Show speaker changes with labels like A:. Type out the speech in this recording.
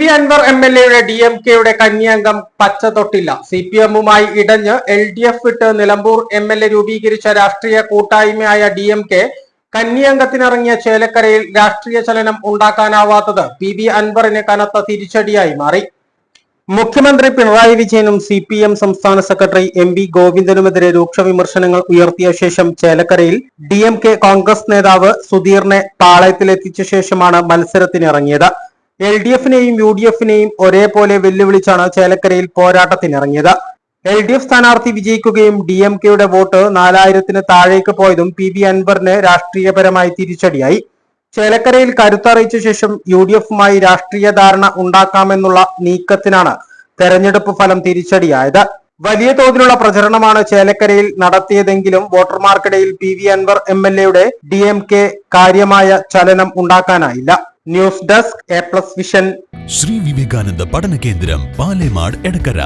A: V Anvar M L എയുടെ D M കെയുടെ കന്യാംഗം പച്ച തൊട്ടില്ല സി പി എമ്മുമായി ഇടഞ്ഞ് എൽ ഡി എഫ് വിട്ട് നിലമ്പൂർ എം എൽ എ രൂപീകരിച്ച രാഷ്ട്രീയ കൂട്ടായ്മയായ ഡി എം കെ കന്യാംഗത്തിനിറങ്ങിയ ചേലക്കരയിൽ രാഷ്ട്രീയ ചലനം ഉണ്ടാക്കാനാവാത്തത് പി വി അൻവറിന് കനത്ത തിരിച്ചടിയായി മാറി. മുഖ്യമന്ത്രി പിണറായി വിജയനും സി പി എം സംസ്ഥാന സെക്രട്ടറി എം വി ഗോവിന്ദനുമെതിരെ രൂക്ഷ വിമർശനങ്ങൾ ഉയർത്തിയ ശേഷം ചേലക്കരയിൽ ഡി എം കെ കോൺഗ്രസ് നേതാവ് സുധീറിനെ പാളയത്തിലെത്തിച്ച ശേഷമാണ് മത്സരത്തിനിറങ്ങിയത്. എൽ ഡി എഫിനെയും യു ഡി എഫിനെയും ഒരേപോലെ വെല്ലുവിളിച്ചാണ് ചേലക്കരയിൽ പോരാട്ടത്തിനിറങ്ങിയത്. എൽ ഡി എഫ് സ്ഥാനാർത്ഥി വിജയിക്കുകയും ഡി എം കെയുടെ വോട്ട് നാലായിരത്തിന് താഴേക്ക് പോയതും പി ബി അൻവറിന് രാഷ്ട്രീയപരമായി തിരിച്ചടിയായി. ചേലക്കരയിൽ കരുത്തറിയിച്ച ശേഷം യു ഡി എഫുമായി രാഷ്ട്രീയ ധാരണ ഉണ്ടാക്കാമെന്നുള്ള നീക്കത്തിനാണ് തെരഞ്ഞെടുപ്പ് ഫലം തിരിച്ചടിയായത്. വലിയ തോതിലുള്ള പ്രചരണമാണ് ചേലക്കരയിൽ നടത്തിയതെങ്കിലും വോട്ടർമാർക്കിടയിൽ P V Anvar M L എയുടെ ഡി എം കെ കാര്യമായ ചലനം ഉണ്ടാക്കാനായില്ല. News desk A plus vision
B: Sree Vivekananda Padana Kendram Palemad Edakkara.